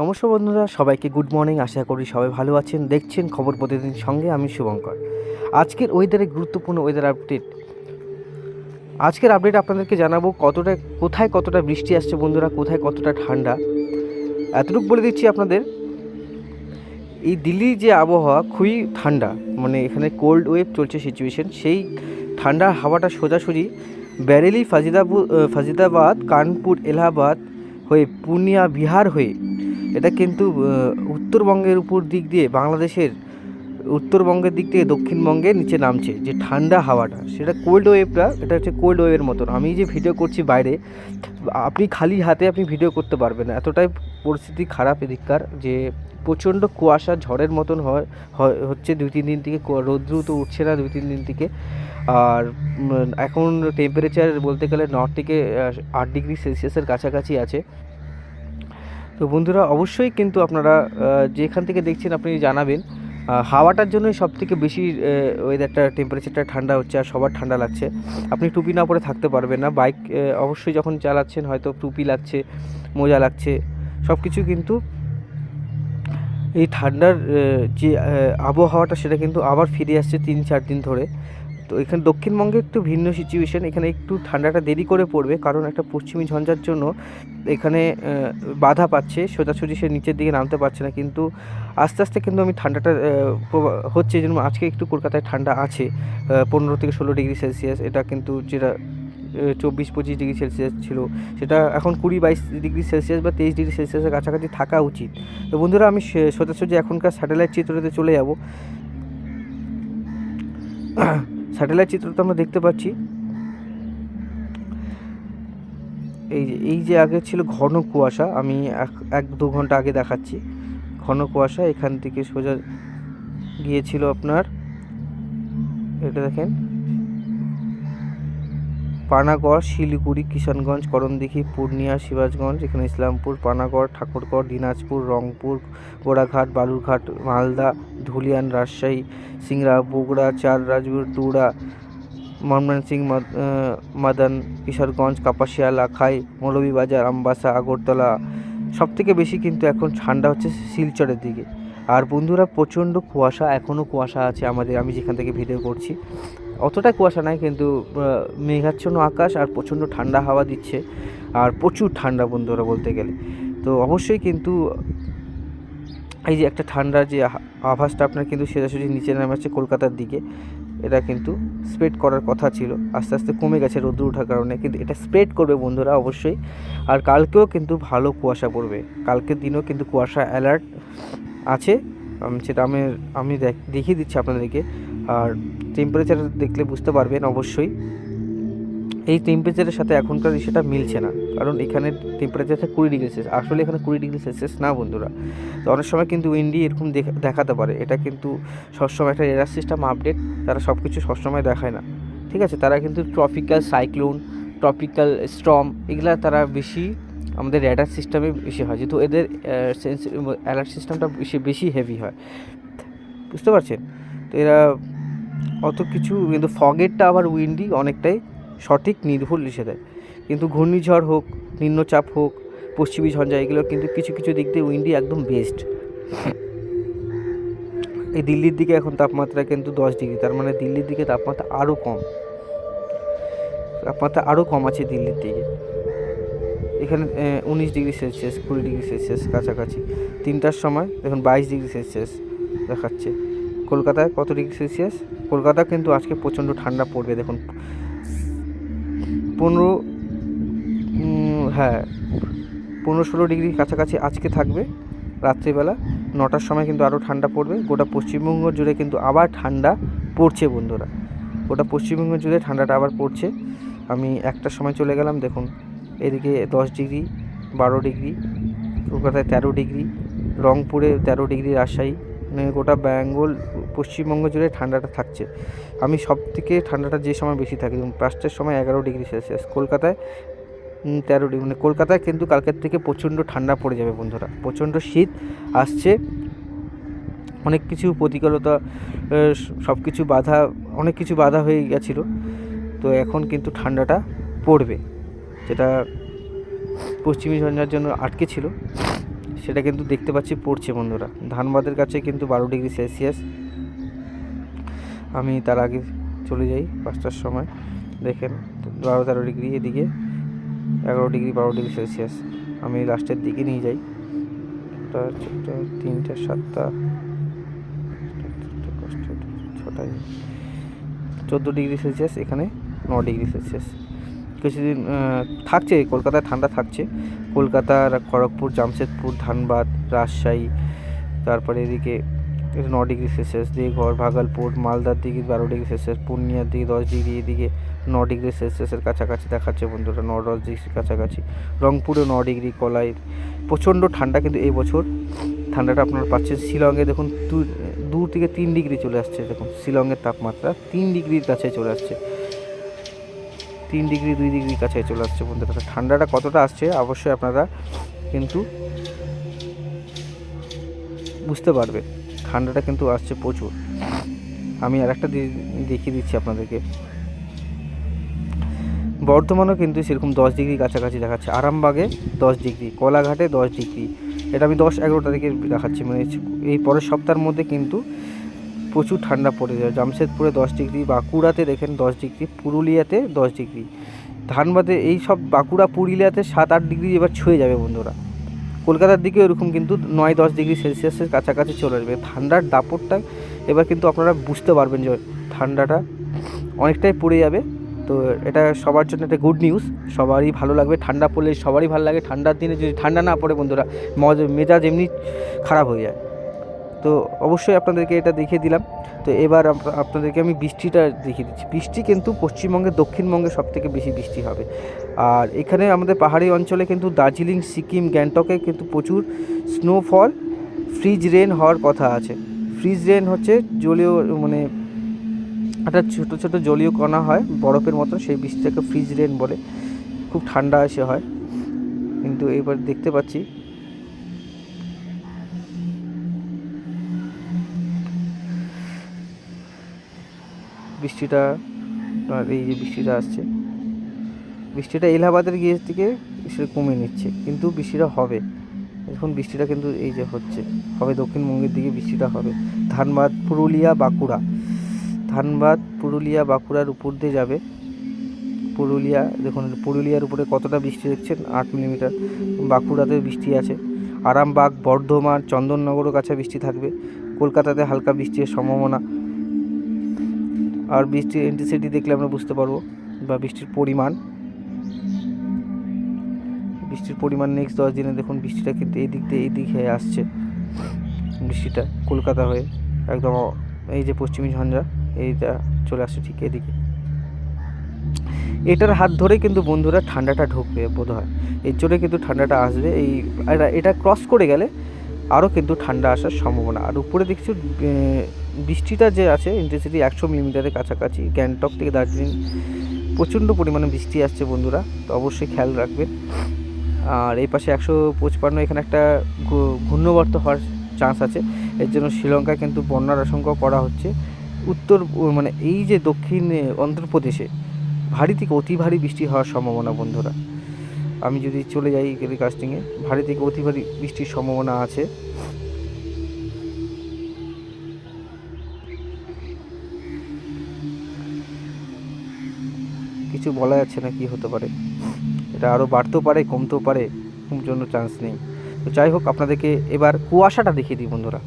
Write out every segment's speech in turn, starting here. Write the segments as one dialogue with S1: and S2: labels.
S1: নমস্কার বন্ধুরা, সবাইকে গুড মর্নিং আশা করি সবাই ভালো আছেন। দেখছেন খবর প্রতিদিন সঙ্গে, আমি শুভঙ্কর। আজকের ওয়েদারে গুরুত্বপূর্ণ ওয়েদার আপডেট আজকের আপডেট আপনাদেরকে জানাব কতটা, কোথায় কতটা বৃষ্টি আসছে বন্ধুরা, কোথায় কতটা ঠান্ডা। এতটুকু বলে দিচ্ছি আপনাদের, এই দিল্লির যে আবহাওয়া খুবই ঠান্ডা মানে এখানে কোল্ড ওয়েভ চলছে সিচুয়েশন সেই ঠান্ডা হাওয়াটা সোজাসুজি ব্যারেলি, ফাজিদাবু ফাজিদাবাদ, কানপুর, এলাহাবাদ হয়ে, পূর্ণিয়া, বিহার হয়ে এটা কিন্তু উত্তরবঙ্গের উপর দিক দিয়ে, বাংলাদেশের উত্তরবঙ্গের দিক থেকে দক্ষিণবঙ্গে নিচে নামছে যে ঠান্ডা হাওয়াটা। সেটা কোল্ড ওয়েভটা এটা হচ্ছে কোল্ড ওয়েভের মতন। আমি যে ভিডিও করছি বাইরে, আপনি খালি হাতে আপনি ভিডিও করতে পারবেন না। এতটাই পরিস্থিতি খারাপ এদিককার যে প্রচণ্ড কুয়াশা, ঝড়ের মতন হয় হচ্ছে দুই তিন দিন থেকে রৌদ্র তো উঠছে না দুই তিন দিন থেকে। আর এখন টেম্পারেচার বলতে গেলে নর্থ থেকে আট ডিগ্রি সেলসিয়াসের কাছাকাছি আছে। তো বন্ধুরা, অবশ্যই কিন্তু আপনারা যেখান থেকে দেখছেন আপনি জানাবেন হাওয়াটার জন্যই সব থেকে বেশি ওয়েদারটা টেম্পারেচারটা ঠান্ডা হচ্ছে আর সবার ঠান্ডা লাগছে। আপনি টুপি না পরে থাকতে পারবেন না। বাইক অবশ্যই যখন চালাচ্ছেন হয়তো টুপি লাগছে, মোজা লাগছে সব কিছু কিন্তু এই ঠান্ডার যে আবহাওয়াটা সেটা কিন্তু আবার ফিরে আসছে তিন চার দিন ধরে। তো এখানে দক্ষিণবঙ্গে একটু ভিন্ন সিচুয়েশন এখানে একটু ঠান্ডাটা দেরি করে পড়বে কারণ একটা পশ্চিমী ঝঞ্ঝার জন্য এখানে বাধা পাচ্ছে। সোজাসুজি সে নিচের দিকে নামতে পারছে না, কিন্তু আস্তে আস্তে কিন্তু আমি ঠান্ডাটা হচ্ছে যেরকম আজকে একটু কলকাতায় ঠান্ডা আছে পনেরো থেকে ষোলো ডিগ্রি সেলসিয়াস। এটা কিন্তু যেটা চব্বিশ পঁচিশ ডিগ্রি সেলসিয়াস ছিল, সেটা এখন কুড়ি বাইশ ডিগ্রি সেলসিয়াস বা তেইশ ডিগ্রি সেলসিয়াসের কাছাকাছি থাকা উচিত। তো বন্ধুরা, আমি সোজাসুজি এখনকার স্যাটেলাইট চিত্রতে চলে যাব। স্যাটেলাইট চিত্রতে আমরা দেখতে পাচ্ছি। এই যে এই যে আগে ছিল ঘন কুয়াশা, আমি এক দু ঘণ্টা আগে দেখাচ্ছি। ঘন কুয়াশা, এখান থেকে সোজা গিয়েছিল আপনার, এটা দেখেন। পানাগড়, শিলিগুড়ি কিষানগঞ্জ করমদিঘি পূর্ণিয়া, সিরাজগঞ্জ, এখানে ইসলামপুর, পানাগড় ঠাকুরগড় দিনাজপুর, রংপুর, গোড়াঘাট, বালুরঘাট, মালদা, ধুলিয়ান, রাজশাহী, সিংড়া, বগুড়া, চার রাজপুর টুড়া ময়মনসিং মাদান, কিশোরগঞ্জ, কাপাসিয়া, লাখাই, মৌলভীবাজার, আমবাসা, আগরতলা সব থেকে বেশি কিন্তু এখন ঠান্ডা হচ্ছে শিলচরের দিকে। আর বন্ধুরা, প্রচণ্ড কুয়াশা এখনও কুয়াশা আছে আমাদের, আমি যেখান থেকে ভিডিও করছি। অতটা কুয়াশা নাই, কিন্তু মেঘাচ্ছন্ন আকাশ আর প্রচণ্ড ঠান্ডা হাওয়া দিচ্ছে আর প্রচুর ঠান্ডা বন্ধুরা বলতে গেলে। তো অবশ্যই কিন্তু এই যে একটা ঠান্ডা যে আভাসটা আপনার কিন্তু সোজাসুজি নিচে নেমে আসছে কলকাতার দিকে, এটা কিন্তু স্প্রেড করার কথা ছিল। আস্তে আস্তে কমে গেছে রোদ্র ওঠার কারণে, কিন্তু এটা স্প্রেড করবে বন্ধুরা অবশ্যই। আর কালকেও কিন্তু ভালো কুয়াশা পড়বে। কালকের দিনও কিন্তু কুয়াশা অ্যালার্ট আছে। সেটা আমি আমি দেখ- দেখিয়ে দিচ্ছি আপনাদেরকে। আর টেম্পারেচার দেখলে বুঝতে পারবেন অবশ্যই। এই টেম্পারেচারের সাথে এখনকার সেটা মিলছে না। কারণ এখানে টেম্পারেচারটা কুড়ি ডিগ্রি সেলসিয়াস আসলে এখানে কুড়ি ডিগ্রি সেলসিয়াস না বন্ধুরা। তো অনেক সময় কিন্তু উইন্ডি এরকম দেখ- দেখাতে পারে। এটা কিন্তু সবসময় একটা এরার সিস্টেম আপডেট তারা সব কিছু সবসময় দেখায় না। ঠিক আছে? তারা কিন্তু ট্রপিক্যাল সাইক্লোন ট্রপিক্যাল স্ট্রম এগুলা তারা বেশি আমাদের র্যাডার সিস্টেমে বেশি হয়। যেহেতু এদের সেন্স অ্যালার্ট সিস্টেমটা বেশি বেশি হেভি হয়। বুঝতে পারছেন? তো এরা অত কিছু, কিন্তু ফগেরটা আবার উইন্ডি অনেকটাই সঠিক, নির্ভুল লিখে দেয় কিন্তু ঘূর্ণিঝড় হোক, নিম্নচাপ হোক, পশ্চিমী ঝঞ্ঝা, এগুলো কিন্তু কিছু কিছু দিক দিয়ে উইন্ডি একদম বেস্ট এই দিল্লির দিকে এখন তাপমাত্রা কিন্তু দশ ডিগ্রি, তার মানে দিল্লির দিকে তাপমাত্রা আরও কম। তাপমাত্রা আরও কম আছে দিল্লির দিকে। এখানে উনিশ ডিগ্রি সেলসিয়াস, কুড়ি ডিগ্রি সেলসিয়াস কাছাকাছি। তিনটার সময়, দেখুন, বাইশ ডিগ্রি সেলসিয়াস দেখাচ্ছে। কলকাতায়? কত ডিগ্রি সেলসিয়াস? কলকাতা কিন্তু আজকে প্রচণ্ড ঠান্ডা পড়বে, দেখুন। পনেরো হ্যাঁ পনেরো ষোলো ডিগ্রি কাছাকাছি আজকে থাকবে রাত্রিবেলা। নটার সময় কিন্তু আরও ঠান্ডা পড়বে। গোটা পশ্চিমবঙ্গ জুড়ে কিন্তু আবার ঠান্ডা পড়ছে, বন্ধুরা। গোটা পশ্চিমবঙ্গ জুড়ে ঠান্ডাটা আবার পড়ছে। আমি একটার সময় চলে গেলাম, দেখুন। এদিকে দশ ডিগ্রি, বারো ডিগ্রি, কলকাতায় তেরো ডিগ্রি, রংপুরে তেরো ডিগ্রি, রাজশাহী গোটা বেঙ্গল, পশ্চিমবঙ্গ জুড়ে ঠান্ডাটা থাকছে। আমি সব থেকে ঠান্ডাটা যে সময় বেশি থাকে পাঁচটার সময় এগারো ডিগ্রি সেলসিয়াস, কলকাতায় তেরো ডিগ্রি মানে কলকাতায় কিন্তু কালকের থেকে প্রচণ্ড ঠান্ডা পড়ে যাবে বন্ধুরা। প্রচণ্ড শীত আসছে, অনেক কিছু প্রতিকূলতা সব কিছু বাধা, অনেক কিছু বাধা হয়ে গেছিল। তো এখন কিন্তু ঠান্ডাটা পড়বে, যেটা পশ্চিমী ঝঞ্ঝার জন্য আটকে ছিল। সেটা কিন্তু দেখতে পাচ্ছি পড়ছে বন্ধুরা। ধানবাদের কাছে কিন্তু বারো ডিগ্রি সেলসিয়াস। আমি তার আগে চলে যাই পাঁচটার সময়। দেখেন, বারো তেরো ডিগ্রি এদিকে, এগারো ডিগ্রি, বারো ডিগ্রি সেলসিয়াস। আমি লাস্টের দিকে নিয়ে যাই। চারটা তিনটা, সাতটা ছটায়। চোদ্দ ডিগ্রি সেলসিয়াস, এখানে ন ডিগ্রি সেলসিয়াস। কিছুদিন থাকছে, কলকাতায় ঠান্ডা থাকছে। কলকাতার খড়গপুর, জামশেদপুর, ধানবাদ, রাজশাহী, তারপরে এদিকে ন ডিগ্রি সেলসিয়াস দেওঘর ভাগলপুর, মালদার দিকে বারো ডিগ্রি সেলসিয়াস, পূর্ণিয়ার দিকে দশ ডিগ্রি, এদিকে ন ডিগ্রি সেলসিয়াসের কাছাকাছি দেখাচ্ছে বন্ধুরা ন দশ ডিগ্রির কাছাকাছি। রংপুরে ন ডিগ্রি, কলাই, প্রচণ্ড ঠান্ডা কিন্তু এই বছর। ঠান্ডাটা আপনারা পাচ্ছেন শিলংয়ে, দেখুন দু থেকে তিন ডিগ্রি চলে আসছে, দেখুন, শিলংয়ের তাপমাত্রা তিন ডিগ্রির কাছে চলে আসছে। তিন ডিগ্রি, দুই ডিগ্রির কাছে চলে আসছে বন্ধুরা। ঠান্ডাটা কতটা আসছে অবশ্যই আপনারা কিন্তু বুঝতে পারবে। ঠান্ডাটা কিন্তু আসছে প্রচুর। আমি আর একটা দেখিয়ে দিচ্ছি আপনাদেরকে। বর্ধমানেও কিন্তু সেরকম দশ ডিগ্রি কাছাকাছি দেখাচ্ছে। আরামবাগে দশ ডিগ্রি, কোলাঘাটে দশ ডিগ্রি। এটা আমি দশ এগারো তারিখে দেখাচ্ছি। মানে এই পরের সপ্তাহের মধ্যে কিন্তু প্রচুর ঠান্ডা পড়ে যায়। জামশেদপুরে দশ ডিগ্রি, বাঁকুড়াতে দেখেন দশ ডিগ্রি, পুরুলিয়াতে দশ ডিগ্রি। ধানবাদে এই সব বাঁকুড়া, পুরুলিয়াতে সাত, আট ডিগ্রি এবার ছুঁয়ে যাবে বন্ধুরা। কলকাতার দিকে এরকম কিন্তু নয়, দশ ডিগ্রি সেলসিয়াসের কাছাকাছি চলে আসবে। ঠান্ডার দাপটটা এবার কিন্তু আপনারা বুঝতে পারবেন যে ঠান্ডাটা অনেকটাই পড়ে যাবে। তো এটা সবার জন্য একটা গুড নিউজ সবারই ভালো লাগবে। ঠান্ডা পড়লে সবারই ভালো লাগে। ঠান্ডার দিনে যদি ঠান্ডা না পড়ে বন্ধুরা, মজ, মেজাজ এমনি খারাপ হয়ে যায়। তো অবশ্যই আপনাদেরকে এটা দেখিয়ে দিলাম। তো এবার আপনাদেরকে আমি বৃষ্টিটা দেখিয়ে দিচ্ছি। বৃষ্টি কিন্তু পশ্চিমবঙ্গে, দক্ষিণবঙ্গে সব থেকে বেশি বৃষ্টি হবে। আর এখানে আমাদের পাহাড়ি অঞ্চলে কিন্তু দার্জিলিং, সিকিম, গ্যাংটকে কিন্তু প্রচুর স্নোফল ফ্রিজ রেন হওয়ার কথা আছে। ফ্রিজ রেন হচ্ছে জলীয় মানে একটা ছোটো ছোটো জলীয় কণা হয়, বরফের মতন, সেই বৃষ্টিটাকে ফ্রিজ রেন বলে। খুব ঠান্ডা এসে হয়। কিন্তু এবার দেখতে পাচ্ছি বৃষ্টিটা আর এই যে বৃষ্টিটা আসছে, বৃষ্টিটা এলাহাবাদের গিয়ে থেকে সেটা কমে নিচ্ছে, কিন্তু বৃষ্টিটা হবে। এখন বৃষ্টিটা কিন্তু এই যে হচ্ছে, হবে দক্ষিণবঙ্গের দিকে বৃষ্টিটা হবে। ধানবাদ, পুরুলিয়া, বাঁকুড়া, ধানবাদ, পুরুলিয়া, বাঁকুড়ার উপর দিয়ে যাবে। পুরুলিয়া, দেখুন, পুরুলিয়ার উপরে কতটা বৃষ্টি দেখছেন? আট মিলিমিটার। বাঁকুড়াতে বৃষ্টি আছে। আরামবাগ, বর্ধমান চন্দননগরও কাছে বৃষ্টি থাকবে। কলকাতাতে হালকা বৃষ্টির সম্ভাবনা। আর বৃষ্টির ইন্টেন্সিটি দেখলে আমরা বুঝতে পারব বা বৃষ্টির পরিমাণ। বৃষ্টির পরিমাণ নেক্সট দশ দিনে দেখুন বৃষ্টিটা কিন্তু এই দিক দিয়ে এই দিক হয়ে আসছে। বৃষ্টিটা কলকাতা হয়ে একদম এই যে পশ্চিমী ঝঞ্ঝা, এইটা চলে আসছে ঠিক এদিকে। এটার হাত ধরে কিন্তু বন্ধুরা ঠান্ডাটা ঢুকবে বোধ হয় এর জন্য কিন্তু ঠান্ডাটা আসবে। এই এটা ক্রস করে গেলে আরও কিন্তু ঠান্ডা আসার সম্ভাবনা। আর উপরে দেখছি বৃষ্টিটা যে আছে ইন্টেন্সিটি একশো মিলিমিটারের কাছাকাছি। গ্যাংটক থেকে দার্জিলিং প্রচণ্ড পরিমাণে বৃষ্টি আসছে বন্ধুরা, তো অবশ্যই খেয়াল রাখবেন। আর এই পাশে একশো পঁচপান্ন, এখানে একটা ঘূর্ণবর্ত হওয়ার চান্স আছে। এর জন্য শ্রীলঙ্কায় কিন্তু বন্যার আশঙ্কা করা হচ্ছে। উত্তর মানে এই যে দক্ষিণ অন্ধ্রপ্রদেশে ভারী থেকে অতি ভারী বৃষ্টি হওয়ার সম্ভাবনা বন্ধুরা। আমি যদি চলে যাই টেলিকাস্টিংয়ে ভারী থেকে অতি ভারী বৃষ্টির সম্ভাবনা আছে। কিছু বলা যাচ্ছে না কি হতে পারে। এটা আরও বাড়তেও পারে, কমতেও পারে জন্য চান্স নেই। তো যাই হোক, আপনাদেরকে এবার কুয়াশাটা দেখিয়ে দিই বন্ধুরা।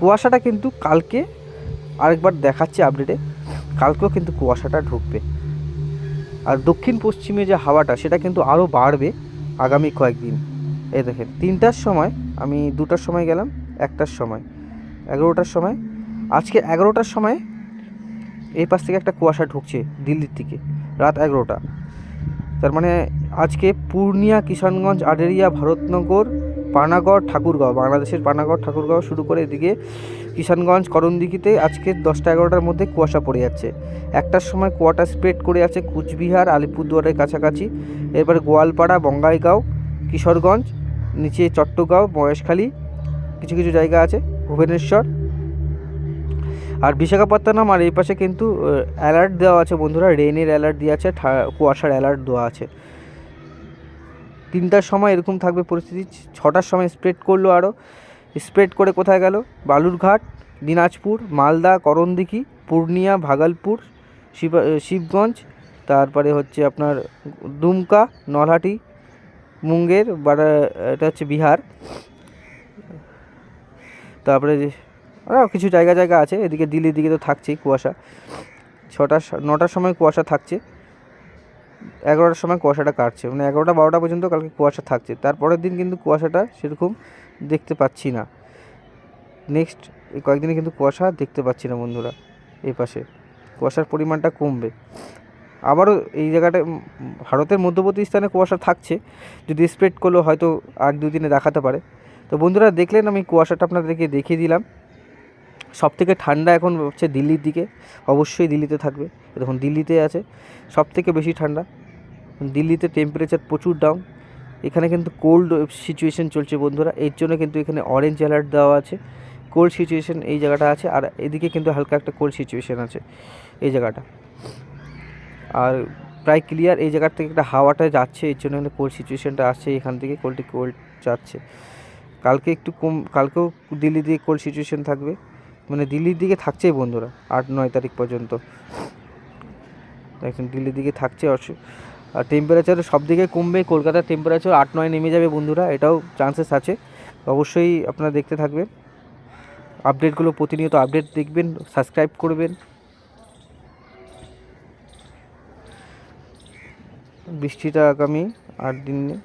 S1: কুয়াশাটা কিন্তু কালকে আরেকবার দেখাচ্ছি আপডেটে কালকেও কিন্তু কুয়াশাটা ঢুকবে। আর দক্ষিণ পশ্চিমে যে হাওয়াটা, সেটা কিন্তু আরও বাড়বে আগামী কয়েকদিন। এই দেখেন, তিনটার সময়, আমি দুটার সময় গেলাম, একটার সময়, এগারোটার সময়। আজকে এগারোটার সময় এই পাশ থেকে একটা কুয়াশা ঢুকছে দিল্লির থেকে রাত এগারোটা। তার মানে আজকে পূর্ণিয়া, কিষানগঞ্জ আডেরিয়া ভরতনগর পানাগড় ঠাকুরগাঁও, বাংলাদেশের পানাগড় ঠাকুরগাঁও শুরু করে এদিকে কিষানগঞ্জ, করণদিঘিতে আজকে দশটা এগারোটার মধ্যে কুয়াশা পড়ে যাচ্ছে। একটার সময় কুয়াটা স্প্রেড করে আছে কুচবিহার, আলিপুরদুয়ারের কাছাকাছি। এরপরে গোয়ালপাড়া, বঙ্গাইগাঁও, কিশোরগঞ্জ, নিচে চট্টগাঁও মহেশখালী, কিছু কিছু জায়গা আছে, ভুবনেশ্বর। আর বিশাখাপত্তনম, আর এই পাশে কিন্তু অ্যালার্ট দেওয়া আছে বন্ধুরা রেনের অ্যালার্ট দেওয়া আছে কুয়াশার অ্যালার্ট দেওয়া আছে। তিনটার সময় এরকম থাকবে পরিস্থিতি। ছটার সময় স্প্রেড করল আরও স্প্রেড করে কোথায় গেল? বালুরঘাট, দিনাজপুর, মালদা, করণদিঘি, পূর্ণিয়া, ভাগলপুর, শিব শিবগঞ্জ, তারপরে হচ্ছে আপনার দুমকা, নলহাটি, মুঙ্গের বাড়া এটা হচ্ছে বিহার। তারপরে কিছু জায়গা জায়গা আছে। এদিকে দিল্লির দিকে তো থাকছেই কুয়াশা। ছটার স- নটার সময় কুয়াশা থাকছে। এগারোটার সময় কুয়াশাটা কাটছে। মানে এগারোটা, বারোটা পর্যন্ত কালকে কুয়াশা থাকছে। তারপরের দিন কিন্তু কুয়াশাটা সেরকম দেখতে পাচ্ছি না। নেক্সট এই কয়েকদিনে কিন্তু কুয়াশা দেখতে পাচ্ছি না বন্ধুরা, এই পাশে। কুয়াশার পরিমাণটা কমবে। আবারও এই জায়গাটা ভারতের মধ্যবর্তী স্থানে কুয়াশা থাকছে। যদি স্প্রেড করলেও হয়তো আর দুদিনে দেখাতে পারে। তো বন্ধুরা দেখলেন আমি কুয়াশাটা আপনাদেরকে দেখিয়ে দিলাম। সব থেকে ঠান্ডা এখন হচ্ছে দিল্লির দিকে, অবশ্যই দিল্লিতে থাকবে। দেখুন, দিল্লিতে আছে সব থেকে বেশি ঠান্ডা। দিল্লিতে টেম্পারেচার প্রচুর ডাউন এখানে কিন্তু কোল্ড সিচুয়েশন চলছে বন্ধুরা। এর জন্য কিন্তু এখানে অরেঞ্জ অ্যালার্ট দেওয়া আছে। কোল্ড সিচুয়েশন এই জায়গাটা আছে, আর এদিকে কিন্তু হালকা একটা কোল্ড সিচুয়েশন আছে এই জায়গাটা। আর প্রায় ক্লিয়ার এই জায়গার থেকে একটা হাওয়াটা যাচ্ছে, এর জন্য কোল্ড সিচুয়েশনটা আসছে এখান থেকে কোল্ড কোল্ড যাচ্ছে। কালকে একটু কম, কালকেও দিল্লি দিয়ে কোল্ড সিচুয়েশন থাকবে। মানে দিল্লির দিকে থাকছেই বন্ধুরা, আট, নয় তারিখ পর্যন্ত। দেখছেন দিল্লির দিকে থাকছে আর টেম্পারেচার সব দিকে কমবে, কলকাতার টেম্পারেচার আট, নয় নেমে যাবে বন্ধুরা, এটাও চান্সেস আছে। অবশ্যই আপনারা দেখতে থাকবেন। আপডেটগুলো প্রতিনিয়ত আপডেট দেখবেন সাবস্ক্রাইব করবেন। বৃষ্টিটা আগামী আট দিনে